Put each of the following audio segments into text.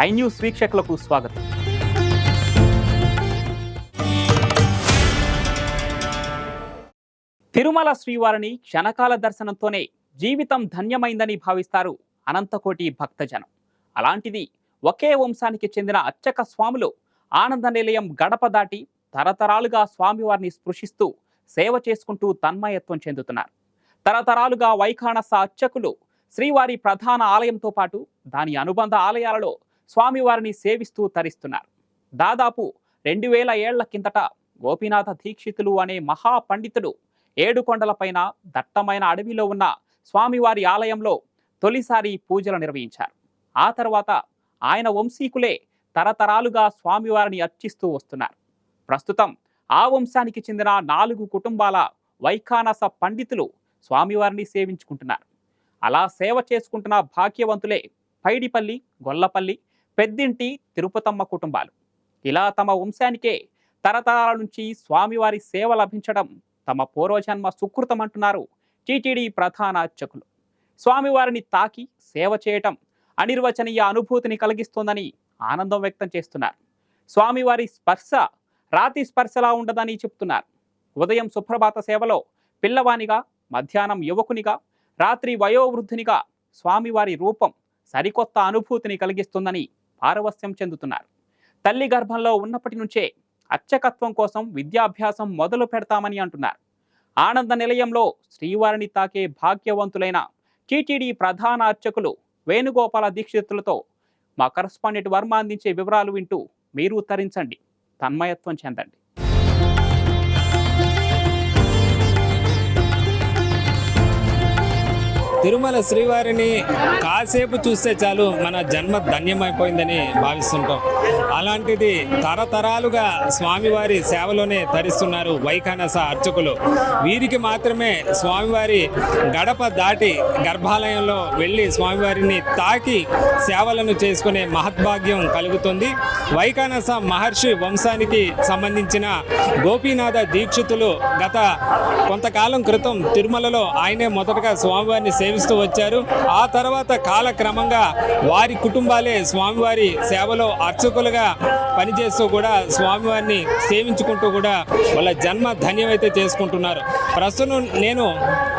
I news వీక్షకులకు స్వాగతం. తిరుమల శ్రీవారిని క్షణకాల దర్శనంతోనే జీవితం ధన్యమైందని భావిస్తారు అనంతకోటి భక్తజనం. అలాంటిది ఒకే వంశానికి చెందిన అచ్చక స్వాములు ఆనంద నిలయం గడప దాటి తరతరాలుగా స్వామివారిని స్పృశిస్తూ సేవ చేసుకుంటూ తన్మయత్వం చెందుతున్నారు. తరతరాలుగా వైఖానస అర్చకులు శ్రీవారి ప్రధాన ఆలయంతో పాటు దాని అనుబంధ ఆలయాలలో స్వామివారిని సేవిస్తూ తరిస్తున్నారు. దాదాపు రెండు వేల ఏళ్ళ కిందట గోపీనాథ దీక్షితులు అనే మహాపండితుడు ఏడుకొండలపైన దట్టమైన అడవిలో ఉన్న స్వామివారి ఆలయంలో తొలిసారి పూజలు నిర్వహించారు. ఆ తర్వాత ఆయన వంశీకులే తరతరాలుగా స్వామివారిని అర్చిస్తూ వస్తున్నారు. ప్రస్తుతం ఆ వంశానికి చెందిన నాలుగు కుటుంబాల వైఖానస పండితులు స్వామివారిని సేవించుకుంటున్నారు. అలా సేవ చేసుకుంటున్న భాగ్యవంతులే పైడిపల్లి గొల్లపల్లి పెద్దింటి తిరుపతమ్మ కుటుంబాలు. ఇలా తమ వంశానికే తరతరాల నుంచి స్వామివారి సేవ లభించడం తమ పూర్వజన్మ సుకృతం అంటున్నారు టీటీడీ ప్రధాన అర్చకులు. స్వామివారిని తాకి సేవ చేయటం అనిర్వచనీయ అనుభూతిని కలిగిస్తోందని ఆనందం వ్యక్తం చేస్తున్నారు. స్వామివారి స్పర్శ రాతి స్పర్శలా ఉండదని చెప్తున్నారు. ఉదయం సుప్రభాత సేవలో పిల్లవానిగా మధ్యాహ్నం యువకునిగా రాత్రి వయోవృద్ధునిగా స్వామివారి రూపం సరికొత్త అనుభూతిని కలిగిస్తుందని పారవస్యం చెందుతున్నారు. తల్లి గర్భంలో ఉన్నప్పటి నుంచే అర్చకత్వం కోసం విద్యాభ్యాసం మొదలు పెడతామని అంటున్నారు. ఆనంద నిలయంలో శ్రీవారిని తాకే భాగ్యవంతులైన టీటీడీ ప్రధాన అర్చకులు వేణుగోపాల దీక్షితులతో మా కరస్పాండెంట్ వర్మ అందించే వివరాలు వింటూ మీరు తరించండి. తన్మయత్వం చెందండి. తిరుమల శ్రీవారిని కాసేపు చూస్తే చాలు మన జన్మ ధన్యమైపోయిందని భావిస్తుంటాం. అలాంటిది తరతరాలుగా స్వామివారి సేవలోనే తరిస్తున్నారు వైఖానస అర్చకులు. వీరికి మాత్రమే స్వామివారి గడప దాటి గర్భాలయంలో వెళ్ళి స్వామివారిని తాకి సేవలను చేసుకునే మహద్భాగ్యం కలుగుతుంది. వైఖానస మహర్షి వంశానికి సంబంధించిన గోపీనాథ దీక్షితులు గత కొంతకాలం క్రితం తిరుమలలో ఆయనే మొదటగా స్వామివారిని సేవిస్తూ వచ్చారు. ఆ తర్వాత కాలక్రమంగా వారి కుటుంబాలే స్వామివారి సేవలో అర్చకులుగా పనిచేస్తూ కూడా స్వామివారిని సేవించుకుంటూ కూడా వాళ్ళ జన్మ ధన్యమైతే చేసుకుంటున్నారు. ప్రస్తుతం నేను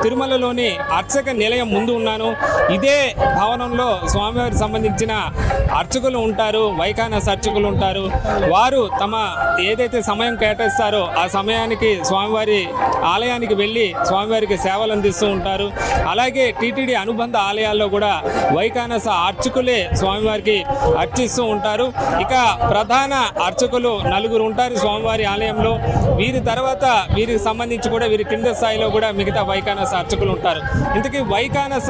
తిరుమలలోని అర్చక నిలయం ముందు ఉన్నాను. ఇదే భవనంలో స్వామివారికి సంబంధించిన అర్చకులు ఉంటారు వైఖానస అర్చకులు ఉంటారు. వారు తమ ఏదైతే సమయం కేటాయిస్తారో ఆ సమయానికి స్వామివారి ఆలయానికి వెళ్ళి స్వామివారికి సేవలు అందిస్తూ ఉంటారు. అలాగే టీటీడీ అనుబంధ ఆలయాల్లో కూడా వైకానస అర్చకులే స్వామివారికి అర్చిస్తూ ఉంటారు. ఇక ప్రధాన అర్చకులు నలుగురు ఉంటారు స్వామివారి ఆలయంలో. వీరి తర్వాత వీరికి సంబంధించి కూడా వీరి కింద స్థాయిలో కూడా మిగతా వైకానస అర్చకులు ఉంటారు. ఇంతకీ వైకానస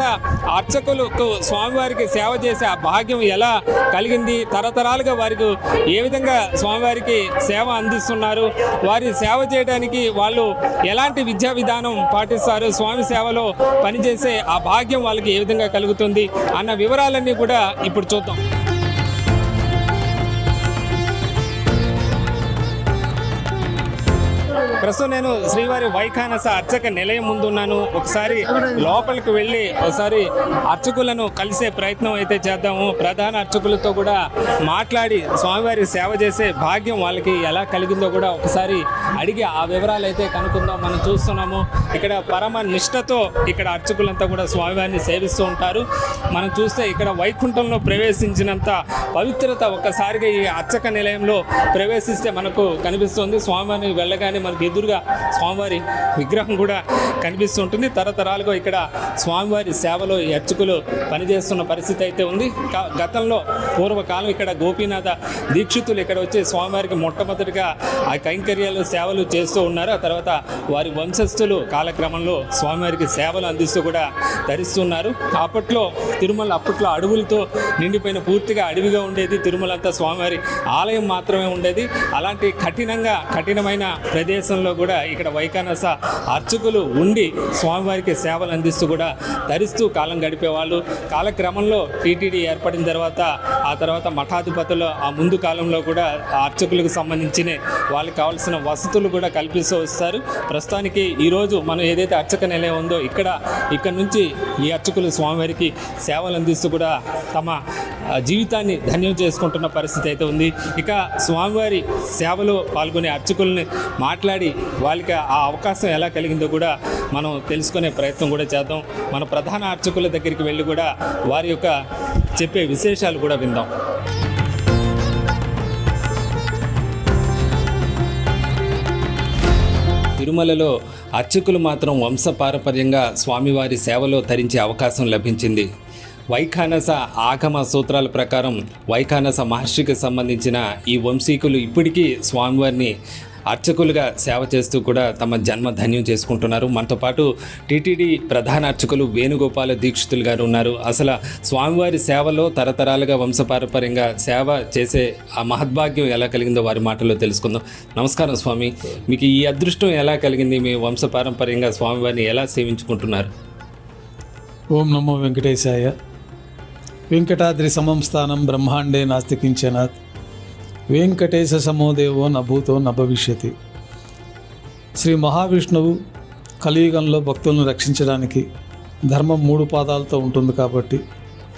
అర్చకులకు స్వామివారికి సేవ చేసే ఆ భాగ్యం ఎలా కలిగింది? తరతరాలుగా వారికి ఏ విధంగా స్వామివారికి సేవ అందిస్తున్నారు? వారి సేవ చేయడానికి వాళ్ళు ఎలాంటి విద్యా విధానం పాటిస్తారు? స్వామి సేవలో పనిచేసే ఆ భాగ్యం వాళ్ళకి ఏ విధంగా కలుగుతుంది అన్న వివరాలన్నీ కూడా ఇప్పుడు చూద్దాం. ప్రస్తుతం నేను శ్రీవారి వైఖానస అర్చక నిలయం ముందు ఉన్నాను. ఒకసారి లోపలికి వెళ్ళి ఒకసారి అర్చకులను కలిసే ప్రయత్నం అయితే చేద్దాము. ప్రధాన అర్చకులతో కూడా మాట్లాడి స్వామివారి సేవ చేసే భాగ్యం వాళ్ళకి ఎలా కలిగిందో కూడా ఒకసారి అడిగి ఆ వివరాలు అయితే కనుక్కుందాం. మనం చూస్తున్నాము. ఇక్కడ పరమ నిష్టతో ఇక్కడ అర్చకులంతా కూడా స్వామివారిని సేవిస్తూ ఉంటారు. మనం చూస్తే ఇక్కడ వైకుంఠంలో ప్రవేశించినంత పవిత్రత ఒక్కసారిగా ఈ అర్చక నిలయంలో ప్రవేశిస్తే మనకు కనిపిస్తుంది. స్వామివారిని వెళ్ళగానే మనకి ఎదురుగా స్వామివారి విగ్రహం కూడా కనిపిస్తూ ఉంటుంది తరతరాలుగా ఇక్కడ స్వామివారి సేవలో ఈ అర్చకులు పనిచేస్తున్న పరిస్థితి అయితే ఉంది. గతంలో పూర్వకాలం ఇక్కడ గోపీనాథ దీక్షితులు ఇక్కడ వచ్చి స్వామివారికి మొట్టమొదటిగా ఆ కైంకర్యాలు సేవలు చేస్తూ ఉన్నారు. ఆ తర్వాత వారి వంశస్థులు కాలక్రమంలో స్వామివారికి సేవలు అందిస్తూ కూడా ధరిస్తున్నారు. అప్పట్లో తిరుమల అప్పట్లో అడవులతో నిండిపోయిన పూర్తిగా అడవిగా ఉండేది తిరుమల అంతా స్వామివారి ఆలయం మాత్రమే ఉండేది. అలాంటి కఠినంగా కఠినమైన ప్రదేశం సమయంలో కూడా ఇక్కడ వైకానస అర్చకులు ఉండి స్వామివారికి సేవలు అందిస్తూ కూడా ధరిస్తూ కాలం గడిపేవాళ్ళు కాలక్రమంలో టీటీడీ ఏర్పడిన తర్వాత ఆ తర్వాత మఠాధిపతులు ఆ ముందు కాలంలో కూడా అర్చకులకు సంబంధించిన వాళ్ళకి కావాల్సిన వసతులు కూడా కల్పిస్తూ వస్తారు. ప్రస్తుతానికి ఈరోజు మనం ఏదైతే అర్చక నిలయం ఉందో ఇక్కడ ఇక్కడ నుంచి ఈ అర్చకులు స్వామివారికి సేవలు అందిస్తూ కూడా తమ జీవితాన్ని ధన్యం చేసుకుంటున్న పరిస్థితి అయితే ఉంది. ఇక స్వామివారి సేవలో పాల్గొనే అర్చకుల్ని మాట్లాడి వాళ్ళకి ఆ అవకాశం ఎలా కలిగిందో కూడా మనం తెలుసుకునే ప్రయత్నం కూడా చేద్దాం. మన ప్రధాన అర్చకుల దగ్గరికి వెళ్ళి కూడా వారి యొక్క చెప్పే విశేషాలు కూడా విందాం. తిరుమలలో అర్చకులు మాత్రం వంశపారపర్యంగా స్వామివారి సేవలో తరించే అవకాశం లభించింది. వైఖానస ఆగమ సూత్రాల ప్రకారం వైఖానస మహర్షికి సంబంధించిన ఈ వంశీకులు ఇప్పటికీ స్వామివారిని అర్చకులుగా సేవ చేస్తూ కూడా తమ జన్మ ధన్యం చేసుకుంటున్నారు. మనతో పాటు టీటీడీ ప్రధాన అర్చకులు వేణుగోపాల దీక్షితులు గారు ఉన్నారు. అసలు స్వామివారి సేవలో తరతరాలుగా వంశపారపర్యంగా సేవ చేసే ఆ మహద్భాగ్యం ఎలా కలిగిందో వారి మాటల్లో తెలుసుకుందాం. నమస్కారం స్వామి. మీకు ఈ అదృష్టం ఎలా కలిగింది? మీ వంశపారంపర్యంగా స్వామివారిని ఎలా సేవించుకుంటున్నారు? ఓం నమో వెంకటేశాయ. వెంకటాద్రి సమం స్థానం బ్రహ్మాండే నాస్తికించనాథ్ వెంకటేశ సమోదేవో నభూతో నభవిష్యతి. శ్రీ మహావిష్ణువు కలియుగంలో భక్తులను రక్షించడానికి ధర్మం మూడు పాదాలతో ఉంటుంది కాబట్టి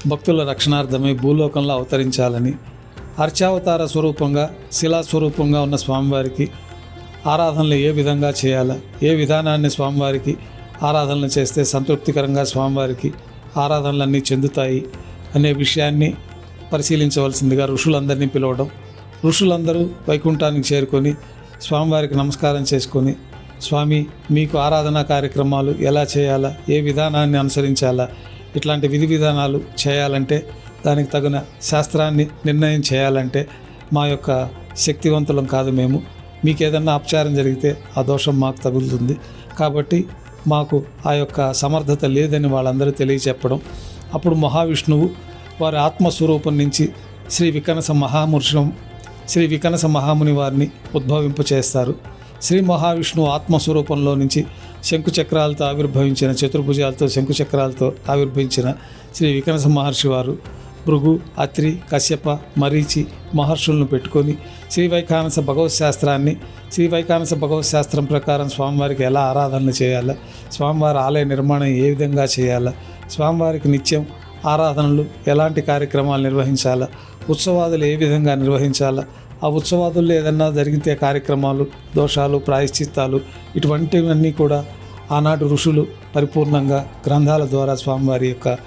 భక్తుల రక్షణార్థమే భూలోకంలో అవతరించాలని అర్చావతార స్వరూపంగా శిలాస్వరూపంగా ఉన్న స్వామివారికి ఆరాధనలు ఏ విధంగా చేయాలా ఏ విధానాన్ని స్వామివారికి ఆరాధనలు చేస్తే సంతృప్తికరంగా స్వామివారికి ఆరాధనలన్నీ చెందుతాయి అనే విషయాన్ని పరిశీలించవలసిందిగా ఋషులందరినీ పిలవడం ఋషులందరూ వైకుంఠానికి చేరుకొని స్వామివారికి నమస్కారం చేసుకొని స్వామి మీకు ఆరాధనా కార్యక్రమాలు ఎలా చేయాలా? ఏ విధానాన్ని అనుసరించాలా? ఇట్లాంటి విధి విధానాలు చేయాలంటే దానికి తగిన శాస్త్రాన్ని నిర్ణయం చేయాలంటే మా యొక్క శక్తివంతులం కాదు మేము. మీకు ఏదన్నా అపచారం జరిగితే ఆ దోషం మాకు తగులుతుంది. కాబట్టి మాకు ఆ యొక్క సమర్థత లేదని వాళ్ళందరూ తెలియచెప్పడం అప్పుడు మహావిష్ణువు వారి ఆత్మస్వరూపం నుంచి శ్రీ వికనస మహామురుషం శ్రీ వికనస మహాముని వారిని ఉద్భవింపచేస్తారు శ్రీ మహావిష్ణువు ఆత్మస్వరూపంలో నుంచి శంకుచక్రాలతో ఆవిర్భవించిన చతుర్భుజాలతో శంకుచక్రాలతో ఆవిర్భవించిన శ్రీ వికనస మహర్షి వారు భృగు అత్రి కశ్యప మరీచి మహర్షులను పెట్టుకొని శ్రీ వైఖానస భగవత్ శాస్త్రాన్ని శ్రీ వైఖానస భగవత్ శాస్త్రం ప్రకారం స్వామివారికి ఎలా ఆరాధనలు చేయాలా స్వామివారి ఆలయ నిర్మాణం ఏ విధంగా చేయాలా స్వామివారికి నిత్యం ఆరాధనలు ఎలాంటి కార్యక్రమాలు నిర్వహించాలా ఉత్సవాదులు ఏ విధంగా నిర్వహించాలా ఆ ఉత్సవాదుల్లో ఏదన్నా జరిగితే కార్యక్రమాలు దోషాలు ప్రాయశ్చిత్తాలు ఇటువంటివన్నీ కూడా ఆనాటి ఋషులు పరిపూర్ణంగా గ్రంథాల ద్వారా స్వామివారి యొక్క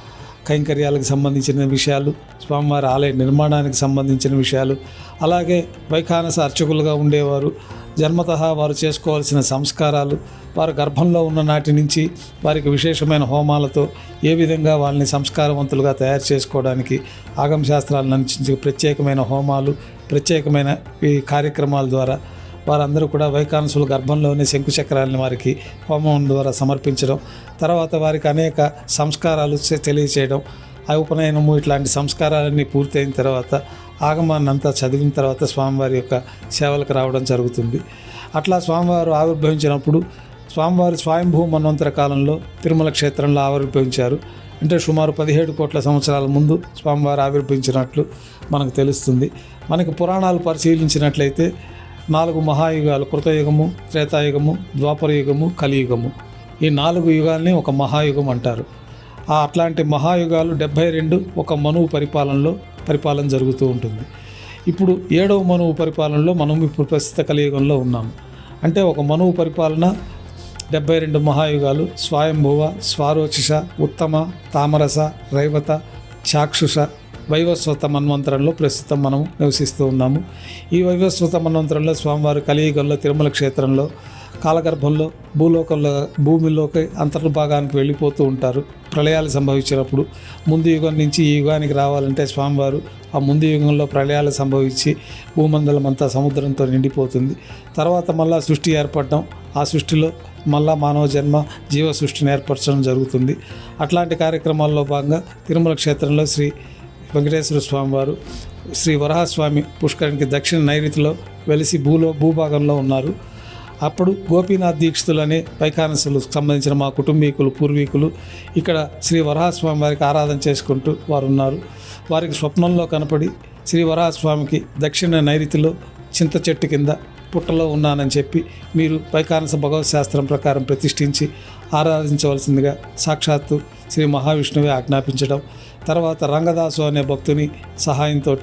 కైంకర్యాలకు సంబంధించిన విషయాలు స్వామివారి ఆలయ నిర్మాణానికి సంబంధించిన విషయాలు అలాగే వైఖానస అర్చకులుగా ఉండేవారు. జన్మత వారు చేసుకోవాల్సిన సంస్కారాలు వారు గర్భంలో ఉన్న నాటి నుంచి వారికి విశేషమైన హోమాలతో ఏ విధంగా వాళ్ళని సంస్కారవంతులుగా తయారు చేసుకోవడానికి ఆగమశాస్త్రాలను అనుసరించి ప్రత్యేకమైన హోమాలు ప్రత్యేకమైన ఈ కార్యక్రమాల ద్వారా వారందరూ కూడా వైకాన్సుల గర్భంలోనే శంకుచక్రాన్ని వారికి హోమం ద్వారా సమర్పించడం తర్వాత వారికి అనేక సంస్కారాలు తెలియచేయడం ఆ ఉపనయనము ఇట్లాంటి సంస్కారాలన్నీ పూర్తయిన తర్వాత ఆగమాన్ని అంతా చదివిన తర్వాత స్వామివారి యొక్క సేవలకు రావడం జరుగుతుంది. అట్లా స్వామివారు ఆవిర్భవించినప్పుడు స్వామివారి స్వయంభూ మన్వంతర కాలంలో తిరుమల క్షేత్రంలో ఆవిర్భవించారు. అంటే సుమారు పదిహేడు కోట్ల సంవత్సరాల ముందు స్వామివారు ఆవిర్భవించినట్లు మనకు తెలుస్తుంది. మనకి పురాణాలు పరిశీలించినట్లయితే నాలుగు మహాయుగాలు కృతయుగము త్రేతాయుగము ద్వాపరయుగము కలియుగము. ఈ నాలుగు యుగాల్ని ఒక మహాయుగం అంటారు. ఆ అట్లాంటి మహాయుగాలు డెబ్భై రెండు ఒక మనువు పరిపాలనలో పరిపాలన జరుగుతూ ఉంటుంది. ఇప్పుడు ఏడవ మనువు పరిపాలనలో మనం ఇప్పుడు ప్రస్తుత కలియుగంలో ఉన్నాము అంటే ఒక మనువు పరిపాలన డెబ్బై రెండు మహాయుగాలు స్వయంభువ స్వారోచిష ఉత్తమ తామరస రైవత చాక్షుష వైవస్వత మన్వంతరంలో ప్రస్తుతం మనం నివసిస్తూ ఉన్నాము. ఈ వైవస్వత మన్వంతరంలో స్వామివారు కలియుగంలో తిరుమల క్షేత్రంలో కాలగర్భంలో భూలోకంలో భూమిలోకి అంతర్భాగానికి వెళ్ళిపోతూ ఉంటారు. ప్రళయాలు సంభవించినప్పుడు ముందు యుగం నుంచి ఈ యుగానికి రావాలంటే స్వామివారు ఆ ముందు యుగంలో ప్రళయాలు సంభవించి భూమండలం అంతా సముద్రంతో నిండిపోతుంది. తర్వాత మళ్ళా సృష్టి ఏర్పడడం ఆ సృష్టిలో మళ్ళా మానవ జన్మ జీవ సృష్టిని ఏర్పరచడం జరుగుతుంది. అట్లాంటి కార్యక్రమాల్లో భాగంగా తిరుమల క్షేత్రంలో శ్రీ వెంకటేశ్వర స్వామి వారు శ్రీ వరహస్వామి పుష్కరానికి దక్షిణ నైరుతిలో వెలిసి భూలో భూభాగంలో ఉన్నారు. అప్పుడు గోపీనాథ్ దీక్షితులు అనే వైకానసులు సంబంధించిన మా కుటుంబీకులు పూర్వీకులు ఇక్కడ శ్రీ వరహాస్వామి వారికి ఆరాధన చేసుకుంటూ వారు ఉన్నారు వారికి స్వప్నంలో కనపడి శ్రీ వరహస్వామికి దక్షిణ నైరుతిలో చింత చెట్టు కింద పుట్టలో ఉన్నానని చెప్పి మీరు పైకానస భగవత్ శాస్త్రం ప్రకారం ప్రతిష్ఠించి ఆరాధించవలసిందిగా సాక్షాత్తు శ్రీ మహావిష్ణువే ఆజ్ఞాపించడం తర్వాత రంగదాసు అనే భక్తుని సహాయంతో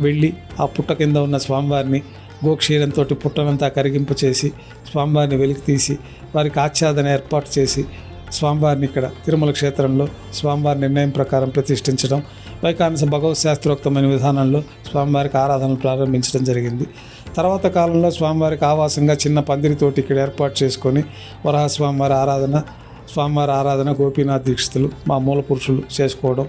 వెళ్ళి ఆ పుట్ట కింద ఉన్న స్వామివారిని గోక్షీరంతో పుట్టనంతా కరిగింపు చేసి స్వామివారిని వెలికి తీసి వారికి ఆచ్ఛాదన ఏర్పాటు చేసి స్వామివారిని ఇక్కడ తిరుమల క్షేత్రంలో స్వామివారి నిర్ణయం ప్రకారం ప్రతిష్ఠించడం వైకానస భగవత్ శాస్త్రోక్తమైన విధానంలో స్వామివారికి ఆరాధనలు ప్రారంభించడం జరిగింది. తర్వాత కాలంలో స్వామివారికి ఆవాసంగా చిన్న పందిరితోటి ఇక్కడ ఏర్పాటు చేసుకొని వరహస్వామివారి ఆరాధన స్వామివారి ఆరాధన గోపీనాథ్ దీక్షితులు మా మూల పురుషులు చేసుకోవడం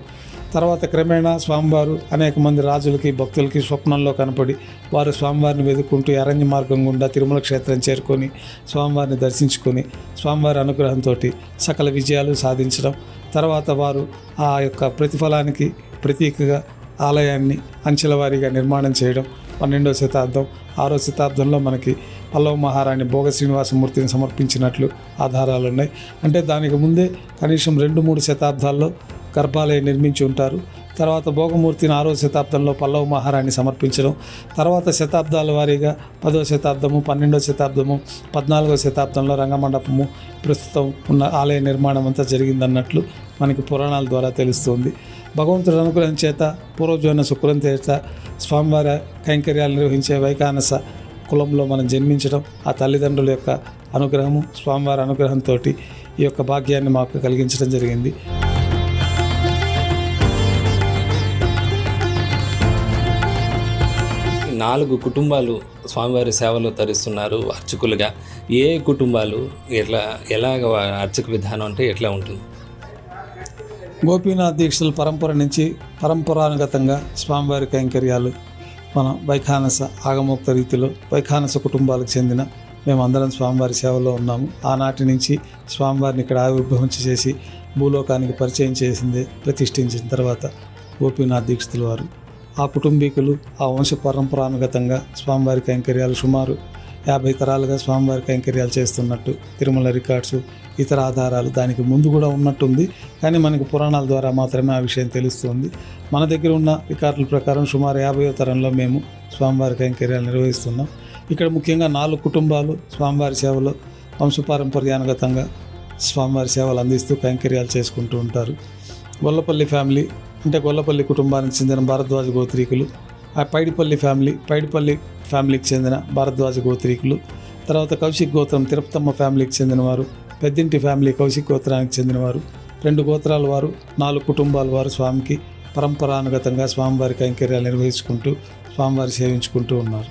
తర్వాత క్రమేణా స్వామివారు అనేక మంది రాజులకి భక్తులకి స్వప్నంలో కనపడి వారు స్వామివారిని వెతుక్కుంటూ అరణ్య మార్గం గుండా తిరుమల క్షేత్రం చేరుకొని స్వామివారిని దర్శించుకొని స్వామివారి అనుగ్రహంతో సకల విజయాలు సాధించడం తర్వాత వారు ఆ యొక్క ప్రతిఫలానికి ప్రతీకగా ఆలయాన్ని అంచెలవారీగా నిర్మాణం చేయడం పన్నెండవ శతాబ్దం ఆరో శతాబ్దంలో మనకి పల్లవ మహారాణి భోగ శ్రీనివాసమూర్తిని సమర్పించినట్లు ఆధారాలు ఉన్నాయి అంటే దానికి ముందే కనీసం రెండు మూడు శతాబ్దాల్లో గర్భాలయం నిర్మించి ఉంటారు. తర్వాత భోగమూర్తిని ఆరో శతాబ్దంలో పల్లవ మహారాణి సమర్పించడం. తర్వాత శతాబ్దాల వారీగా పదో శతాబ్దము పన్నెండవ శతాబ్దము పద్నాలుగో శతాబ్దంలో రంగమండపము ప్రస్తుతం ఉన్న ఆలయ నిర్మాణం అంతా జరిగిందన్నట్లు మనకి పురాణాల ద్వారా తెలుస్తుంది. భగవంతుడి అనుగ్రహం చేత పూర్వజోన శుక్రం చేత స్వామివారి కైంకర్యాలు నిర్వహించే వైకానస కులంలో మనం జన్మించడం ఆ తల్లిదండ్రుల యొక్క అనుగ్రహము స్వామివారి అనుగ్రహంతో ఈ యొక్క భాగ్యాన్ని మాకు కలిగించడం జరిగింది. నాలుగు కుటుంబాలు స్వామివారి సేవలో తరిస్తున్నారు అర్చకులుగా. ఏ కుటుంబాలు ఎట్లా ఎలాగ అర్చక విధానం అంటే ఎట్లా ఉంటుంది? గోపీనాథ్ దీక్షల పరంపర నుంచి పరంపరానుగతంగా స్వామివారి కైంకర్యాలు మనం వైఖానస ఆగమోక్త రీతిలో వైఖానస కుటుంబాలకు చెందిన మేమందరం స్వామివారి సేవలో ఉన్నాము. ఆనాటి నుంచి స్వామివారిని ఇక్కడ ఆవిర్భవించి చేసి భూలోకానికి పరిచయం చేసిందే ప్రతిష్ఠించిన తర్వాత గోపీనాథ్ దీక్షితుల వారు. ఆ కుటుంబీకులు ఆ వంశ పరంపరానుగతంగా స్వామివారి కైంకర్యాలు సుమారు యాభై తరాలుగా స్వామివారి కైంకర్యాలు చేస్తున్నట్టు తిరుమల రికార్డ్స్ ఇతర ఆధారాలు దానికి ముందు కూడా ఉన్నట్టుంది. కానీ మనకి పురాణాల ద్వారా మాత్రమే ఆ విషయం తెలుస్తుంది. మన దగ్గర ఉన్న రికార్డుల ప్రకారం సుమారు యాభై తరంలో మేము స్వామివారి కైంకర్యాలు నిర్వహిస్తున్నాం. ఇక్కడ ముఖ్యంగా నాలుగు కుటుంబాలు స్వామివారి సేవలో వంశపారంపర్యానుగతంగా స్వామివారి సేవలు అందిస్తూ కైంకర్యాలు చేసుకుంటూ ఉంటారు. గొల్లపల్లి ఫ్యామిలీ అంటే గొల్లపల్లి కుటుంబానికి చెందిన భారద్వాజ గోత్రీకులు ఆ పైడిపల్లి ఫ్యామిలీ పైడిపల్లి ఫ్యామిలీకి చెందిన భారద్వాజ గోత్రీకులు తర్వాత కౌశిక్ గోత్రం తిరుపతమ్మ ఫ్యామిలీకి చెందినవారు పెద్దింటి ఫ్యామిలీ కౌశిక్ గోత్రానికి చెందినవారు రెండు గోత్రాల వారు నాలుగు కుటుంబాల వారు స్వామికి పరంపరానుగతంగా స్వామివారి కైంకర్యాలు నిర్వహించుకుంటూ స్వామివారి సేవించుకుంటూ ఉన్నారు.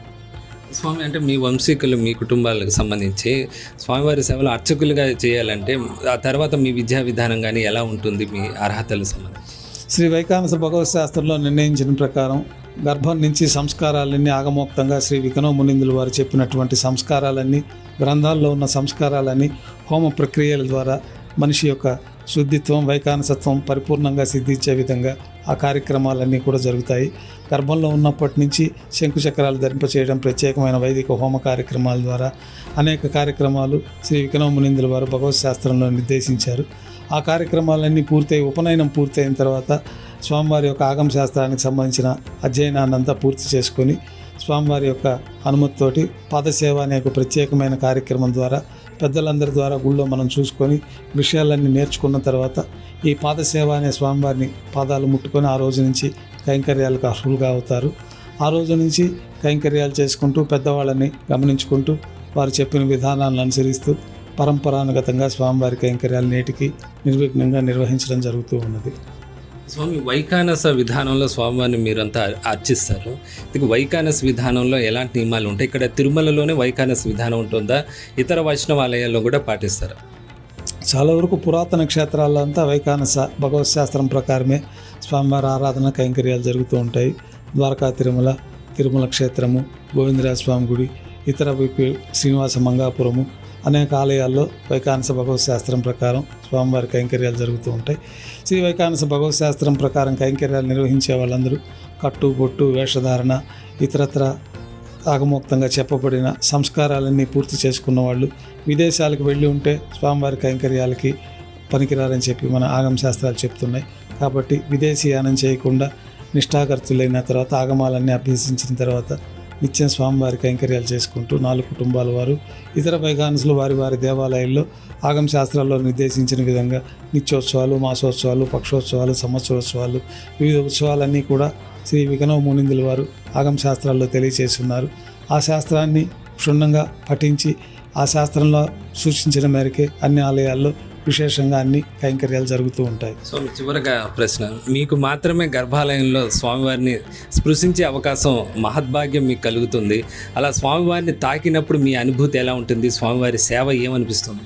స్వామి అంటే మీ వంశీకులు మీ కుటుంబాలకు సంబంధించి స్వామివారి సేవలు అర్చకులుగా చేయాలంటే ఆ తర్వాత మీ విద్యా విధానం కానీ ఎలా ఉంటుంది? మీ అర్హతలు సంబంధించి. శ్రీ వైకానస భగవత్ శాస్త్రంలో నిర్ణయించిన ప్రకారం గర్భం నుంచి సంస్కారాలన్నీ ఆగమోక్తంగా శ్రీ వికనో మునిందులు వారు చెప్పినటువంటి సంస్కారాలన్నీ గ్రంథాల్లో ఉన్న సంస్కారాలన్నీ హోమ ప్రక్రియల ద్వారా మనిషి యొక్క శుద్ధిత్వం వైకానసత్వం పరిపూర్ణంగా సిద్ధించే విధంగా ఆ కార్యక్రమాలన్నీ కూడా జరుగుతాయి. గర్భంలో ఉన్నప్పటి నుంచి శంకుచక్రాలు ధరింపచేయడం ప్రత్యేకమైన వైదిక హోమ కార్యక్రమాల ద్వారా అనేక కార్యక్రమాలు శ్రీ వికనోమునిందుల వారు భగవత్ శాస్త్రంలో నిర్దేశించారు. ఆ కార్యక్రమాలన్నీ పూర్తయి ఉపనయనం పూర్తయిన తర్వాత స్వామివారి యొక్క ఆగమ శాస్త్రానికి సంబంధించిన అధ్యయనాన్నంతా పూర్తి చేసుకొని స్వామివారి యొక్క అనుమతితోటి పాదసేవ అనే ఒక ప్రత్యేకమైన కార్యక్రమం ద్వారా పెద్దలందరి ద్వారా గుళ్ళో మనం చూసుకొని విషయాలన్నీ నేర్చుకున్న తర్వాత ఈ పాదసేవ అనే స్వామివారిని పాదాలు ముట్టుకొని ఆ రోజు నుంచి కైంకర్యాలకు అర్హులుగా అవుతారు. ఆ రోజు నుంచి కైంకర్యాలు చేసుకుంటూ పెద్దవాళ్ళని గమనించుకుంటూ వారు చెప్పిన విధానాలను అనుసరిస్తూ పరంపరానుగతంగా స్వామివారి కైంకర్యాలు నేటికి నిర్విఘ్నంగా నిర్వహించడం జరుగుతూ ఉన్నది. స్వామి వైకానస విధానంలో స్వామివారిని మీరంతా అర్చిస్తారు. ఇది వైకానస విధానంలో ఎలాంటి నియమాలు ఉంటాయి? ఇక్కడ తిరుమలలోనే వైకానస విధానం ఉంటుందా? ఇతర వైష్ణవాలయాల్లో కూడా పాటిస్తారా? చాలా వరకు పురాతన క్షేత్రాల్లో అంతా వైకానస భగవత్ శాస్త్రం ప్రకారమే స్వామివారి ఆరాధన కైంకర్యాలు జరుగుతూ ఉంటాయి. ద్వారకా తిరుమల తిరుమల క్షేత్రము గోవిందరాజ స్వామి గుడి ఇతర వైపు శ్రీనివాస మంగాపురము అనేక ఆలయాల్లో వైకానస భగవత్ శాస్త్రం ప్రకారం స్వామివారి కైంకర్యాలు జరుగుతూ ఉంటాయి. శ్రీ వైకానస భగవత్ శాస్త్రం ప్రకారం కైంకర్యాలు నిర్వహించే వాళ్ళందరూ కట్టు బొట్టు వేషధారణ ఇతరత్ర ఆగమోక్తంగా చెప్పబడిన సంస్కారాలన్నీ పూర్తి చేసుకున్న వాళ్ళు విదేశాలకు వెళ్ళి ఉంటే స్వామివారి కైంకర్యాలకి పనికిరారని చెప్పి మన ఆగమ శాస్త్రాలు చెప్తున్నాయి. కాబట్టి విదేశీయానం చేయకుండా నిష్ఠాకర్తులైన తర్వాత ఆగమాలన్నీ అభ్యసించిన తర్వాత నిత్యం స్వామివారి కైంకర్యాలు చేసుకుంటూ నాలుగు కుటుంబాల వారు ఇతర వైగానసులు వారి వారి దేవాలయాల్లో ఆగమ శాస్త్రాల్లో నిర్దేశించిన విధంగా నిత్యోత్సవాలు మాసోత్సవాలు పక్షోత్సవాలు సంవత్సరోత్సవాలు వివిధ ఉత్సవాలన్నీ కూడా శ్రీ వికనవ మునిందుల వారు ఆగమ శాస్త్రాల్లో తెలియచేస్తున్నారు. ఆ శాస్త్రాన్ని క్షుణ్ణంగా పఠించి ఆ శాస్త్రంలో సూచించిన మేరకే అన్ని ఆలయాల్లో విశేషంగా అన్ని కైంకర్యాలు జరుగుతూ ఉంటాయి. స్వామి చివరగా ప్రశ్న. మీకు మాత్రమే గర్భాలయంలో స్వామివారిని స్పృశించే అవకాశం మహద్భాగ్యం మీకు కలుగుతుంది. అలా స్వామివారిని తాకినప్పుడు మీ అనుభూతి ఎలా ఉంటుంది? స్వామివారి సేవ ఏమనిపిస్తుంది?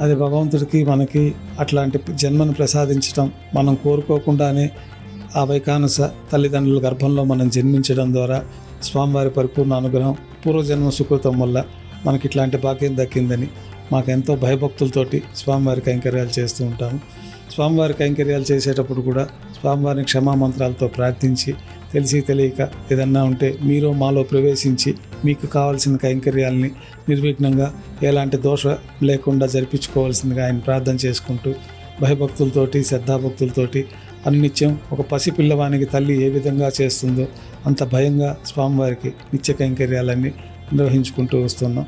అది భగవంతుడికి మనకి అట్లాంటి జన్మను ప్రసాదించడం మనం కోరుకోకుండానే ఆ వైకానస తల్లిదండ్రుల గర్భంలో మనం జన్మించడం ద్వారా స్వామివారి పరిపూర్ణ అనుగ్రహం పూర్వజన్మ సుకృతం వల్ల మనకి ఇట్లాంటి భాగ్యం దక్కిందని మాకు ఎంతో భయభక్తులతోటి స్వామివారి కైంకర్యాలు చేస్తూ ఉంటాము. స్వామివారి కైంకర్యాలు చేసేటప్పుడు కూడా స్వామివారిని క్షమామంత్రాలతో ప్రార్థించి తెలిసి తెలియక ఏదన్నా ఉంటే మీరు మాలో ప్రవేశించి మీకు కావాల్సిన కైంకర్యాలని నిర్విఘ్నంగా ఎలాంటి దోష లేకుండా జరిపించుకోవాల్సిందిగా ఆయన ప్రార్థన చేసుకుంటూ భయభక్తులతోటి శ్రద్ధాభక్తులతోటి అనినిత్యం ఒక పసిపిల్లవానికి తల్లి ఏ విధంగా చేస్తుందో అంత భయంగా స్వామివారికి నిత్య కైంకర్యాలన్నీ నిర్వహించుకుంటూ వస్తున్నాం.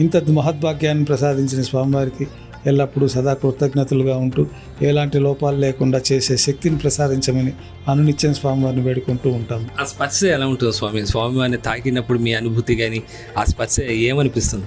ఇంత మహద్భాగ్యాన్ని ప్రసాదించిన స్వామివారికి ఎల్లప్పుడూ సదా కృతజ్ఞతలుగా ఉంటూ ఎలాంటి లోపాలు లేకుండా చేసే శక్తిని ప్రసాదించమని అనునిత్యం స్వామివారిని వేడుకుంటూ ఉంటాము ఆ స్పర్శ ఎలా ఉంటుంది స్వామి? స్వామివారిని తాకినప్పుడు మీ అనుభూతి కానీ ఆ స్పర్శ ఏమనిపిస్తుంది?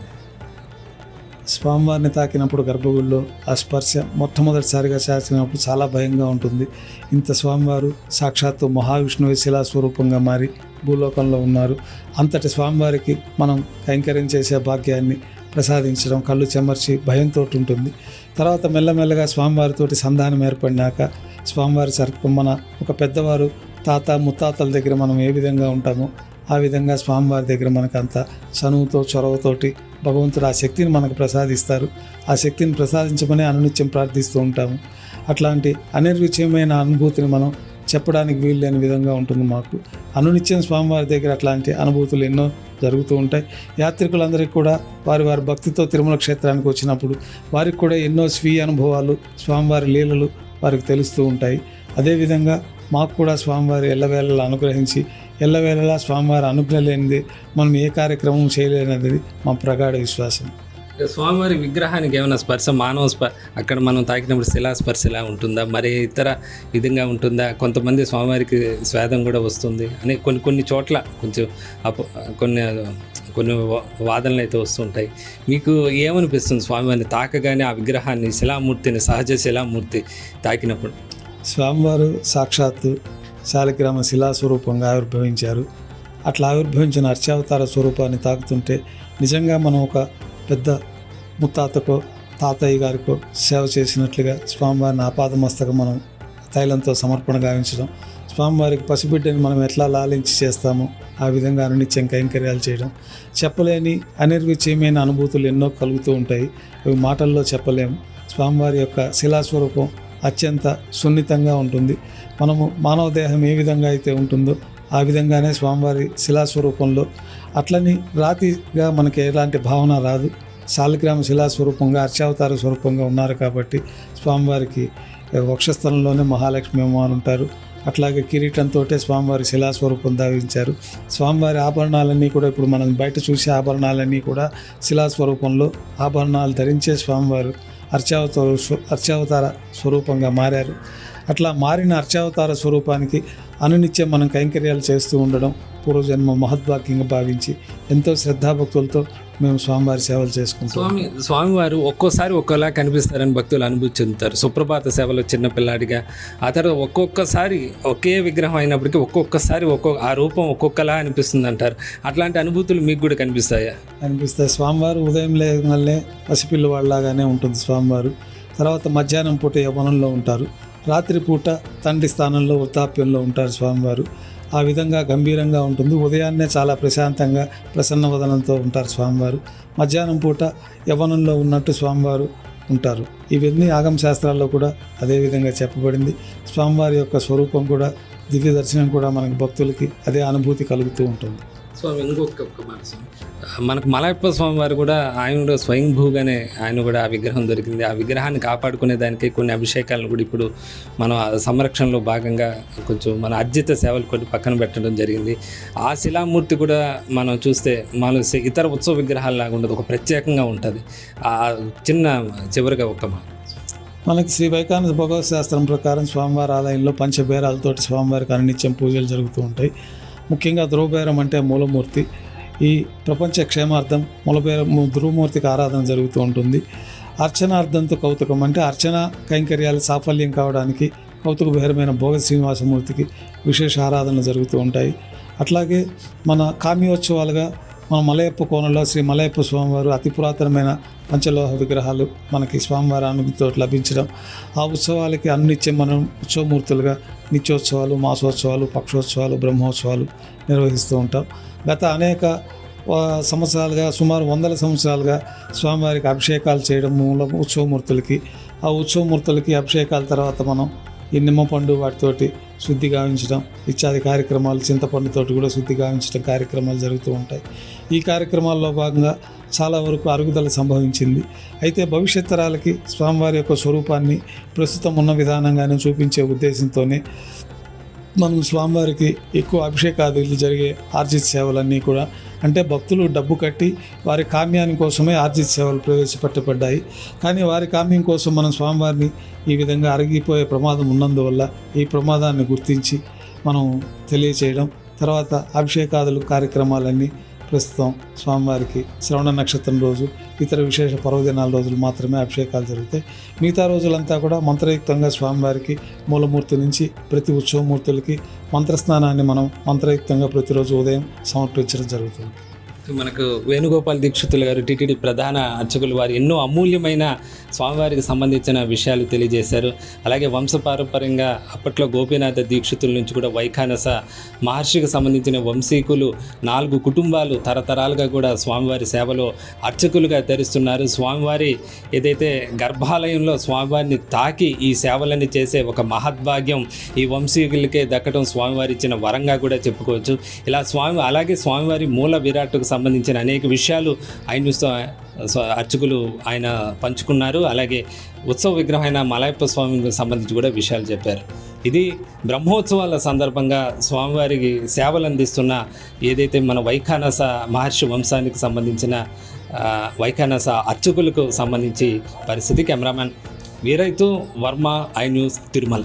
స్వామివారిని తాకినప్పుడు గర్భగుడిలో ఆ స్పర్శ మొట్టమొదటిసారిగా చేసినప్పుడు చాలా భయంగా ఉంటుంది. ఇంత స్వామివారు సాక్షాత్తు మహావిష్ణువు శిలా స్వరూపంగా మారి భూలోకంలో ఉన్నారు. అంతటి స్వామివారికి మనం కైంకర్యం చేసే భాగ్యాన్ని ప్రసాదించడం కళ్ళు చెమర్చి భయంతో ఉంటుంది. తర్వాత మెల్లమెల్లగా స్వామివారితోటి సంధానం ఏర్పడినాక స్వామివారి సర్పం మన ఒక పెద్దవారు తాత ముత్తాతల దగ్గర మనం ఏ విధంగా ఉంటామో ఆ విధంగా స్వామివారి దగ్గర మనకు అంత చనువుతో చొరవతోటి భగవంతుడు ఆ శక్తిని మనకు ప్రసాదిస్తారు. ఆ శక్తిని ప్రసాదించమని అనునిత్యం ప్రార్థిస్తూ ఉంటాము. అట్లాంటి అనిర్విచయమైన అనుభూతిని మనం చెప్పడానికి వీలు లేని విధంగా ఉంటుంది మాకు. అనునిత్యం స్వామివారి దగ్గర అట్లాంటి అనుభూతులు ఎన్నో జరుగుతూ ఉంటాయి. యాత్రికులందరికీ కూడా వారి వారి భక్తితో తిరుమల క్షేత్రానికి వచ్చినప్పుడు వారికి కూడా ఎన్నో స్వీయ అనుభవాలు స్వామివారి లీలలు వారికి తెలుస్తూ ఉంటాయి. అదేవిధంగా మాకు కూడా స్వామివారి ఎల్లవేళలా అనుగ్రహించి ఎల్లవేళలా స్వామివారి అనుగ్రహం లేనిది మనం ఏ కార్యక్రమం చేయలేనది మా ప్రగాఢ విశ్వాసం. స్వామివారి విగ్రహానికి ఏమైనా స్పర్శ మానవ స్ప అక్కడ మనం తాకినప్పుడు శిలా స్పర్శ ఉంటుందా? మరి ఇతర విధంగా ఉంటుందా? కొంతమంది స్వామివారికి స్వేదం కూడా వస్తుంది. అని కొన్ని కొన్ని చోట్ల కొంచెం అప కొన్ని కొన్ని వా- వాదనలు అయితే వస్తుంటాయి. మీకు ఏమనిపిస్తుంది స్వామివారిని తాకగానే ఆ విగ్రహాన్ని శిలామూర్తిని సహజ శిలామూర్తి తాకినప్పుడు? స్వామివారు సాక్షాత్తు శాలిగ్రామ శిలా స్వరూపంగా ఆవిర్భవించారు. అట్లా ఆవిర్భవించిన అర్చావతార స్వరూపాన్ని తాకుతుంటే నిజంగా మనం ఒక పెద్ద ముత్తాతకో తాతయ్య గారికో సేవ చేసినట్లుగా స్వామివారిని ఆపాదమస్తకం మనం తైలంతో సమర్పణ గావించడం. స్వామివారికి పసిబిడ్డని మనం ఎట్లా లాలించి చేస్తామో ఆ విధంగా అనునిత్యం కైంకర్యాలు చేయడం. చెప్పలేని అనిర్విచయమైన అనుభూతులు ఎన్నో కలుగుతూ ఉంటాయి. అవి మాటల్లో చెప్పలేము. స్వామివారి యొక్క శిలాస్వరూపం అత్యంత సున్నితంగా ఉంటుంది. మనము మానవ దేహం ఏ విధంగా అయితే ఉంటుందో ఆ విధంగానే స్వామివారి శిలాస్వరూపంలో అట్లని రాతిగా మనకి ఎలాంటి భావన రాదు. శాలిగ్రామ శిలాస్వరూపంగా అర్చావతార స్వరూపంగా ఉన్నారు కాబట్టి స్వామివారికి వక్షస్థలంలోనే మహాలక్ష్మి అమ్మవారు ఉంటారు. అట్లాగే కిరీటంతో స్వామివారి శిలాస్వరూపం ధావించారు స్వామివారి ఆభరణాలన్నీ కూడా ఇప్పుడు మనం బయట చూసే ఆభరణాలన్నీ కూడా శిలాస్వరూపంలో ఆభరణాలు ధరించే స్వామివారు అర్చావతార అర్చావతార స్వరూపంగా మారారు. అట్లా మారిన అర్చావతార స్వరూపానికి అనునిత్యం మనం కైంకర్యాలు చేస్తూ ఉండడం పూర్వజన్మ మహద్భాగ్యంగా భావించి ఎంతో శ్రద్ధాభక్తులతో మేము స్వామివారి సేవలు చేసుకుంటాం స్వామి స్వామివారు ఒక్కోసారి ఒక్కోలా కనిపిస్తారని భక్తులు అనుభూతి చెందుతారు. సుప్రభాత సేవలో చిన్న పిల్లాడిగా ఆ తర్వాత ఒక్కొక్కసారి ఒకే విగ్రహం అయినప్పటికీ ఒక్కొక్కసారి ఒక్కొక్క ఆ రూపం ఒక్కొక్కలా అనిపిస్తుంది అంటారు అట్లాంటి అనుభూతులు మీకు కూడా కనిపిస్తాయా? అనిపిస్తాయి. స్వామివారు ఉదయం లేగానే పసిపిల్లవాళ్ళలాగానే ఉంటుంది స్వామివారు. తర్వాత మధ్యాహ్నం పూట యవనంలో ఉంటారు. రాత్రి పూట తండ్రి స్థానంలో వృద్ధాప్యంలో ఉంటారు స్వామివారు. ఆ విధంగా గంభీరంగా ఉంటుంది. ఉదయాన్నే చాలా ప్రశాంతంగా ప్రసన్నవదనంతో ఉంటారు స్వామివారు. మధ్యాహ్నం పూట యవనంలో ఉన్నట్టు స్వామివారు ఉంటారు. ఇవన్నీ ఆగమ శాస్త్రాల్లో కూడా అదే విధంగా చెప్పబడింది. స్వామివారి యొక్క స్వరూపం కూడా దివ్య దర్శనం కూడా మనకి భక్తులకి అదే అనుభూతి కలుగుతూ ఉంటుంది. స్వామి ఇంకొక ఒక్క మాట స్వామి. మనకు మలయప్ప స్వామి వారు కూడా ఆయన కూడా స్వయంభూగానే ఆయన కూడా ఆ విగ్రహం దొరికింది. ఆ విగ్రహాన్ని కాపాడుకునే దానికి కొన్ని అభిషేకాలను కూడా ఇప్పుడు మనం సంరక్షణలో భాగంగా కొంచెం మన అర్జిత సేవలు కొన్ని పక్కన పెట్టడం జరిగింది. ఆ శిలామూర్తి కూడా మనం చూస్తే మన ఇతర ఉత్సవ విగ్రహాలు లాగా ఉండదు. ఒక ప్రత్యేకంగా ఉంటుంది. ఆ చిన్న చివరిగా ఒక మాట. మనకి శ్రీ వైకానంద భగవత్ శాస్త్రం ప్రకారం స్వామివారి ఆలయంలో పంచబేరాలతోటి స్వామివారికి అనునిత్యం పూజలు జరుగుతూ ఉంటాయి. ముఖ్యంగా ధ్రువబేరం అంటే మూలమూర్తి. ఈ ప్రపంచ క్షేమార్థం మూలబేర ధ్రువమూర్తికి ఆరాధన జరుగుతూ ఉంటుంది. అర్చనార్థంతో కౌతుకం అంటే అర్చన కైంకర్యాలు సాఫల్యం కావడానికి కౌతుకభేరమైన భోగ శ్రీనివాసమూర్తికి విశేష ఆరాధనలు జరుగుతూ ఉంటాయి. అట్లాగే మన కామ్యోత్సవాలుగా మన మలయప్ప కోనలో శ్రీ మలయప్ప స్వామివారు అతి పురాతనమైన పంచలోహ విగ్రహాలు మనకి స్వామివారి అనుమతితో లభించడం. ఆ ఉత్సవాలకి అన్నిత్యం మనం ఉత్సవమూర్తులుగా నిత్యోత్సవాలు మాసోత్సవాలు పక్షోత్సవాలు బ్రహ్మోత్సవాలు నిర్వహిస్తూ ఉంటాం. గత అనేక సంవత్సరాలుగా సుమారు వందల సంవత్సరాలుగా స్వామివారికి అభిషేకాలు చేయడం మూలం ఉత్సవమూర్తులకి. ఆ ఉత్సవమూర్తులకి అభిషేకాల తర్వాత మనం ఈ నిమ్మపండు వాటితోటి శుద్ధి గావించడం ఇత్యాది కార్యక్రమాలు చింతపండుతోటి కూడా శుద్ధి గావించడం కార్యక్రమాలు జరుగుతూ ఉంటాయి. ఈ కార్యక్రమాల్లో భాగంగా చాలా వరకు అరుగుదల సంభవించింది. అయితే భవిష్యత్ తరాలకి స్వామివారి యొక్క స్వరూపాన్ని ప్రస్తుతం ఉన్న విధానంగానే చూపించే ఉద్దేశంతోనే మనం స్వామివారికి ఎక్కువ అభిషేకాదులు జరిగే ఆర్జిత సేవలన్నీ కూడా అంటే భక్తులు డబ్బు కట్టి వారి కామ్యాని కోసమే ఆర్జిత సేవలు ప్రవేశపెట్టబడ్డాయి. కానీ వారి కామ్యం కోసం మనం స్వామివారిని ఈ విధంగా అరిగిపోయే ప్రమాదం ఉన్నందువల్ల ఈ ప్రమాదాన్ని గుర్తించి మనం తెలియచేయడం తర్వాత అభిషేకాదులు కార్యక్రమాలన్నీ ప్రస్తుతం స్వామివారికి శ్రవణ నక్షత్రం రోజు ఇతర విశేష పర్వదినాల రోజులు మాత్రమే అభిషేకాలు జరుగుతాయి మిగతా రోజులంతా కూడా మంత్రయుక్తంగా స్వామివారికి మూలమూర్తి నుంచి ప్రతి ఉత్సవమూర్తులకి మంత్రస్నానాన్ని మనం మంత్రయుక్తంగా ప్రతిరోజు ఉదయం సమర్పించడం జరుగుతుంది. మనకు వేణుగోపాల్ దీక్షితులు గారు టీటీడీ ప్రధాన అర్చకులు వారు ఎన్నో అమూల్యమైన స్వామివారికి సంబంధించిన విషయాలు తెలియజేశారు. అలాగే వంశపారంపర్యంగా అప్పట్లో గోపీనాథ దీక్షితుల నుంచి కూడా వైఖానస మహర్షికి సంబంధించిన వంశీకులు నాలుగు కుటుంబాలు తరతరాలుగా కూడా స్వామివారి సేవలో అర్చకులుగా ధరిస్తున్నారు. స్వామివారి ఏదైతే గర్భాలయంలో స్వామివారిని తాకి ఈ సేవలన్నీ చేసే ఒక మహద్భాగ్యం ఈ వంశీకులకే దక్కడం స్వామివారి ఇచ్చిన వరంగా కూడా చెప్పుకోవచ్చు. ఇలా స్వామి అలాగే స్వామివారి మూల విరాట్కు సంబంధించిన అనేక విషయాలు ఆయన స్వ- అర్చకులు ఆయన పంచుకున్నారు. అలాగే ఉత్సవ విగ్రహమైన మలయప్ప స్వామికి సంబంధించి కూడా విషయాలు చెప్పారు. ఇది బ్రహ్మోత్సవాల సందర్భంగా స్వామివారికి సేవలు అందిస్తున్న ఏదైతే మన వైఖానస మహర్షి వంశానికి సంబంధించిన వైఖానస అర్చకులకు సంబంధించి పరిస్థితి cameraman Veeraithu Varma I news Tirumala.